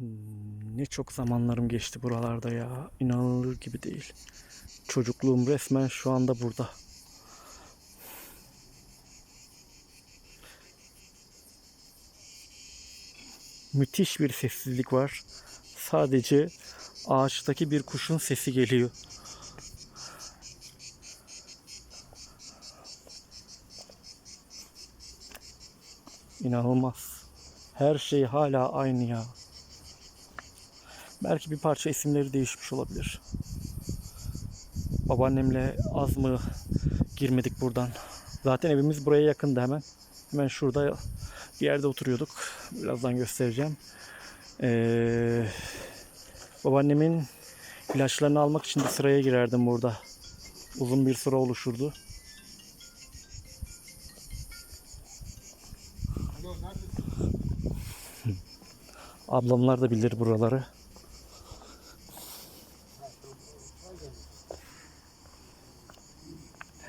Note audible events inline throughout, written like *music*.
Hmm, Ne çok zamanlarım geçti buralarda ya. İnanılır gibi değil. Çocukluğum resmen şu anda burada. Müthiş bir sessizlik var. Sadece ağaçtaki bir kuşun sesi geliyor. İnanılmaz. Her şey hala aynı ya. Belki bir parça isimleri değişmiş olabilir. Babaannemle az mı girmedik buradan. Zaten evimiz buraya yakındı hemen. Hemen şurada bir yerde oturuyorduk. Birazdan göstereceğim. Ee, babaannemin ilaçlarını almak için de sıraya girerdim burada. Uzun bir sıra oluşurdu. Ablamlar da bilir buraları.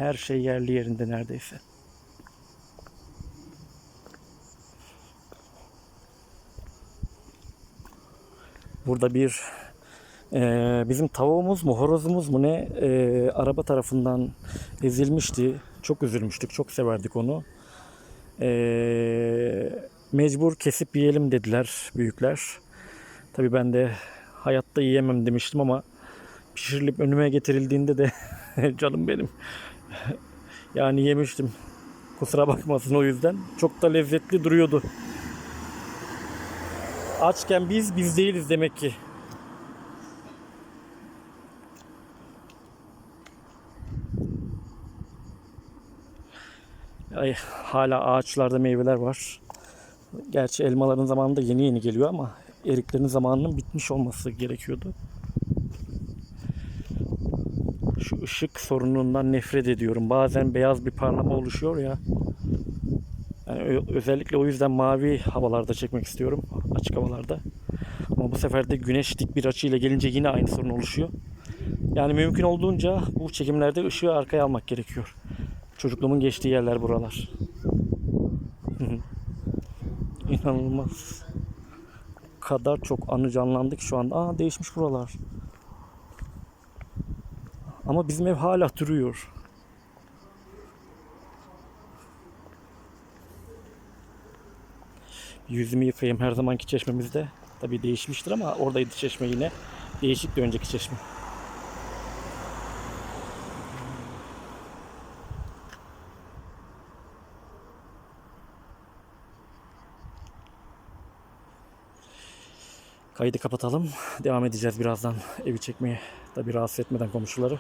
Her şey yerli yerinde neredeyse. Burada bir eee, bizim tavuğumuz mu horozumuz mu ne eee, araba tarafından ezilmişti. Çok üzülmüştük. Çok severdik onu. Eee, mecbur kesip yiyelim dediler büyükler. Tabii ben de hayatta yiyemem demiştim ama pişirilip önüme getirildiğinde de *laughs* canım benim *laughs* yani yemiştim. Kusura bakmasın o yüzden. Çok da lezzetli duruyordu. Açken biz biz değiliz demek ki. Ay, hala ağaçlarda meyveler var. Gerçi elmaların zamanında yeni yeni geliyor ama eriklerin zamanının bitmiş olması gerekiyordu. Şu ışık sorunundan nefret ediyorum. Bazen beyaz bir parlama oluşuyor ya. Yani özellikle o yüzden mavi havalarda çekmek istiyorum. Açık havalarda. Ama bu sefer de güneş dik bir açıyla gelince yine aynı sorun oluşuyor. Yani mümkün olduğunca bu çekimlerde ışığı arkaya almak gerekiyor. Çocukluğumun geçtiği yerler buralar. İnanılmaz. Kadar çok anı canlandı ki şu anda. Aa değişmiş buralar. Ama bizim ev hala duruyor. Yüzümü yıkayayım her zamanki çeşmemizde. Tabii değişmiştir ama oradaydı çeşme yine. Değişik bir önceki çeşme. Kaydı kapatalım. Devam edeceğiz birazdan evi çekmeye. Tabii rahatsız etmeden komşuları.